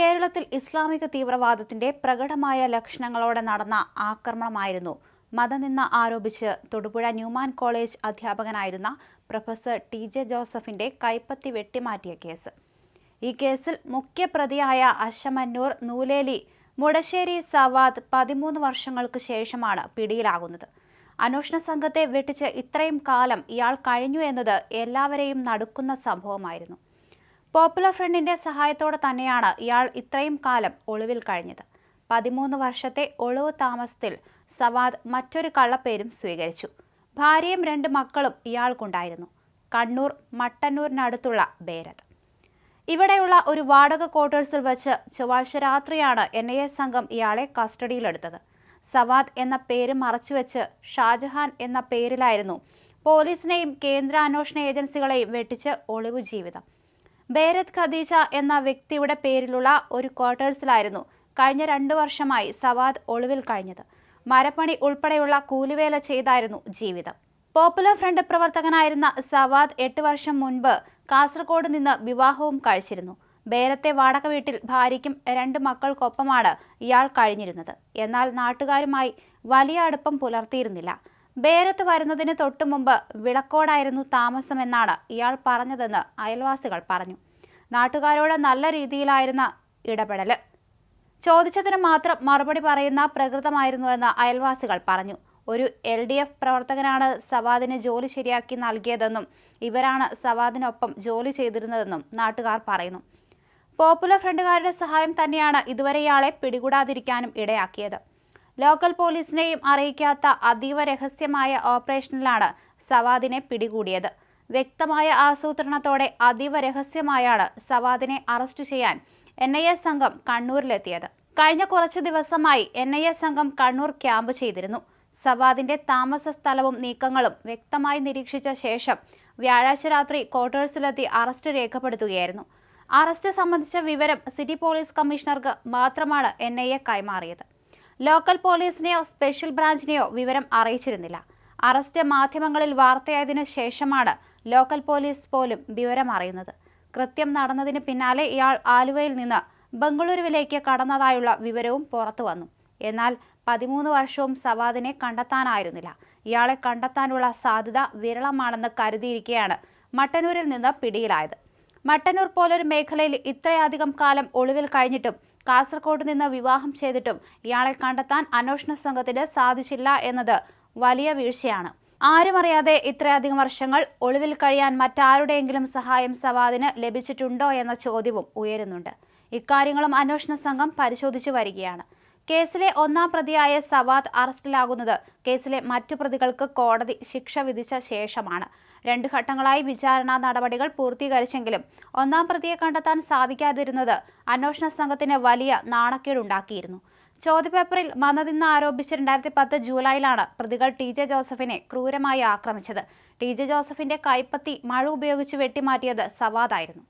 കേരളത്തിൽ ഇസ്ലാമിക തീവ്രവാദത്തിന്റെ പ്രകടമായ ലക്ഷണങ്ങളോടെ നടന്ന ആക്രമണമായിരുന്നു. മതനിന്ന ആരോപിച്ച് തൊടുപുഴ ന്യൂമാൻ കോളേജ് അധ്യാപകനായിരുന്ന പ്രൊഫസർ ടി ജെ ജോസഫിന്റെ കൈപ്പത്തി വെട്ടിമാറ്റിയ കേസ്. ഈ കേസിൽ മുഖ്യപ്രതിയായ അശമന്നൂർ നൂലേലി മുടശ്ശേരി സവാദ് പതിമൂന്ന് വർഷങ്ങൾക്ക് ശേഷമാണ് പിടിയിലാകുന്നത്. അന്വേഷണ സംഘത്തെ വെട്ടിച്ച് ഇത്രയും കാലം ഇയാൾ കഴിഞ്ഞു എന്നത് എല്ലാവരെയും നടുക്കുന്ന സംഭവമായിരുന്നു. പോപ്പുലർ ഫ്രണ്ടിന്റെ സഹായത്തോടെ തന്നെയാണ് ഇയാൾ ഇത്രയും കാലം ഒളിവിൽ കഴിഞ്ഞത്. പതിമൂന്ന് വർഷത്തെ ഒളിവ് താമസത്തിൽ സവാദ് മറ്റൊരു കള്ളപ്പേരും സ്വീകരിച്ചു. ഭാര്യയും രണ്ട് മക്കളും ഇയാൾക്കുണ്ടായിരുന്നു. കണ്ണൂർ മട്ടന്നൂരിനടുത്തുള്ള ബേരത് ഇവിടെയുള്ള ഒരു വാടക ക്വാർട്ടേഴ്സിൽ വെച്ച് ചൊവ്വാഴ്ച രാത്രിയാണ് എൻ ഐ എ സംഘം ഇയാളെ കസ്റ്റഡിയിലെടുത്തത്. സവാദ് എന്ന പേര് മറച്ചുവെച്ച് ഷാജഹാൻ എന്ന പേരിലായിരുന്നു പോലീസിനെയും കേന്ദ്ര അന്വേഷണ ഏജൻസികളെയും വെട്ടിച്ച് ഒളിവു ജീവിതം ബേരത് ഖദീജ എന്ന വ്യക്തിയുടെ പേരിലുള്ള ഒരു ക്വാർട്ടേഴ്സിലായിരുന്നു കഴിഞ്ഞ രണ്ടു വർഷമായി സവാദ് ഒളിവിൽ കഴിഞ്ഞത്. മരപ്പണി ഉൾപ്പെടെയുള്ള കൂലിവേല ചെയ്തായിരുന്നു ജീവിതം. പോപ്പുലർ ഫ്രണ്ട് പ്രവർത്തകനായിരുന്ന സവാദ് എട്ട് വർഷം മുൻപ് കാസർഗോഡ് നിന്ന് വിവാഹവും കഴിച്ചിരുന്നു. ബേരത്തെ വാടക വീട്ടിൽ ഭാര്യയ്ക്കും രണ്ട് മക്കൾക്കൊപ്പമാണ് ഇയാൾ കഴിഞ്ഞിരുന്നത്. എന്നാൽ നാട്ടുകാരുമായി വലിയ അടുപ്പം പുലർത്തിയിരുന്നില്ല. ബേരത്ത് വരുന്നതിന് തൊട്ടു മുമ്പ് വിളക്കോടായിരുന്നു താമസമെന്നാണ് ഇയാൾ പറഞ്ഞതെന്ന് അയൽവാസികൾ പറഞ്ഞു. നാട്ടുകാരോട് നല്ല രീതിയിലായിരുന്ന ഇടപെടൽ ചോദിച്ചതിന് മാത്രം മറുപടി പറയുന്ന പ്രകൃതമായിരുന്നുവെന്ന് അയൽവാസികൾ പറഞ്ഞു. ഒരു എൽ ഡി എഫ് പ്രവർത്തകനാണ് സവാദിന് ജോലി ശരിയാക്കി നൽകിയതെന്നും ഇവരാണ് സവാദിനൊപ്പം ജോലി ചെയ്തിരുന്നതെന്നും നാട്ടുകാർ പറയുന്നു. പോപ്പുലർ ഫ്രണ്ടുകാരുടെ സഹായം തന്നെയാണ് ഇതുവരെ ഇയാളെ പിടികൂടാതിരിക്കാനും ഇടയാക്കിയത്. ലോക്കൽ പോലീസിനെയും അറിയിക്കാത്ത അതീവ രഹസ്യമായ ഓപ്പറേഷനിലാണ് സവാദിനെ പിടികൂടിയത്. വ്യക്തമായ ആസൂത്രണത്തോടെ അതീവ രഹസ്യമായാണ് സവാദിനെ അറസ്റ്റ് ചെയ്യാൻ എൻ ഐ എ സംഘം കണ്ണൂരിലെത്തിയത്. കഴിഞ്ഞ കുറച്ച് ദിവസമായി എൻ ഐ എ സംഘം കണ്ണൂർ ക്യാമ്പ് ചെയ്തിരുന്നു. സവാദിന്റെ താമസ സ്ഥലവും നീക്കങ്ങളും വ്യക്തമായി നിരീക്ഷിച്ച ശേഷം വ്യാഴാഴ്ച രാത്രി ക്വാർട്ടേഴ്സിലെത്തി അറസ്റ്റ് രേഖപ്പെടുത്തുകയായിരുന്നു. അറസ്റ്റ് സംബന്ധിച്ച വിവരം സിറ്റി പോലീസ് കമ്മീഷണർക്ക് മാത്രമാണ് എൻ കൈമാറിയത്. ലോക്കൽ പോലീസിനെയോ സ്പെഷ്യൽ ബ്രാഞ്ചിനെയോ വിവരം അറിയിച്ചിരുന്നില്ല. അറസ്റ്റ് മാധ്യമങ്ങളിൽ വാർത്തയായതിനു ശേഷമാണ് ലോക്കൽ പോലീസ് പോലും വിവരം അറിയുന്നത്. കൃത്യം നടന്നതിന് പിന്നാലെ ഇയാൾ ആലുവയിൽ നിന്ന് ബംഗളൂരുവിലേക്ക് കടന്നതായുള്ള വിവരവും പുറത്തു വന്നു. എന്നാൽ പതിമൂന്ന് വർഷവും സവാദിനെ കണ്ടെത്താനായിരുന്നില്ല. ഇയാളെ കണ്ടെത്താനുള്ള സാധ്യത വിരളമാണെന്ന് കരുതിയിരിക്കെയാണ് മട്ടന്നൂരിൽ നിന്ന് പിടിയിലായത്. മട്ടന്നൂർ പോലൊരു മേഖലയിൽ ഇത്രയധികം കാലം ഒളിവിൽ കഴിഞ്ഞിട്ടും കാസർഗോഡ് നിന്ന് വിവാഹം ചെയ്തിട്ടും ഇയാളെ കണ്ടെത്താൻ അന്വേഷണ സംഘത്തിന് സാധിച്ചില്ല എന്നത് വലിയ വീഴ്ചയാണ്. ആരുമറിയാതെ ഇത്രയധികം വർഷങ്ങൾ ഒളിവിൽ കഴിയാൻ മറ്റാരുടെയെങ്കിലും സഹായം സവാദിന് ലഭിച്ചിട്ടുണ്ടോ എന്ന ചോദ്യവും ഉയരുന്നുണ്ട്. ഇക്കാര്യങ്ങളും അന്വേഷണ സംഘം പരിശോധിച്ചു വരികയാണ്. കേസിലെ ഒന്നാം പ്രതിയായ സവാദ് അറസ്റ്റിലാകുന്നത്. കേസിലെ മറ്റു പ്രതികൾക്ക് കോടതി ശിക്ഷ വിധിച്ച ശേഷമാണ്. രണ്ട് ഘട്ടങ്ങളായി വിചാരണ നടപടികൾ പൂർത്തീകരിച്ചെങ്കിലും ഒന്നാം പ്രതിയെ കണ്ടെത്താൻ സാധിക്കാതിരുന്നത് അന്വേഷണ സംഘത്തിന് വലിയ നാണക്കേടുണ്ടാക്കിയിരുന്നു. ചോദ്യപേപ്പറിൽ മന്നതിന്ന് ആരോപിച്ച് രണ്ടായിരത്തി പത്ത് ജൂലൈയിലാണ് പ്രതികൾ ടി ജെ ജോസഫിനെ ക്രൂരമായി ആക്രമിച്ചത്. ടി ജെ ജോസഫിന്റെ കൈപ്പത്തി മഴ ഉപയോഗിച്ച് വെട്ടിമാറ്റിയത് സവാദായിരുന്നു.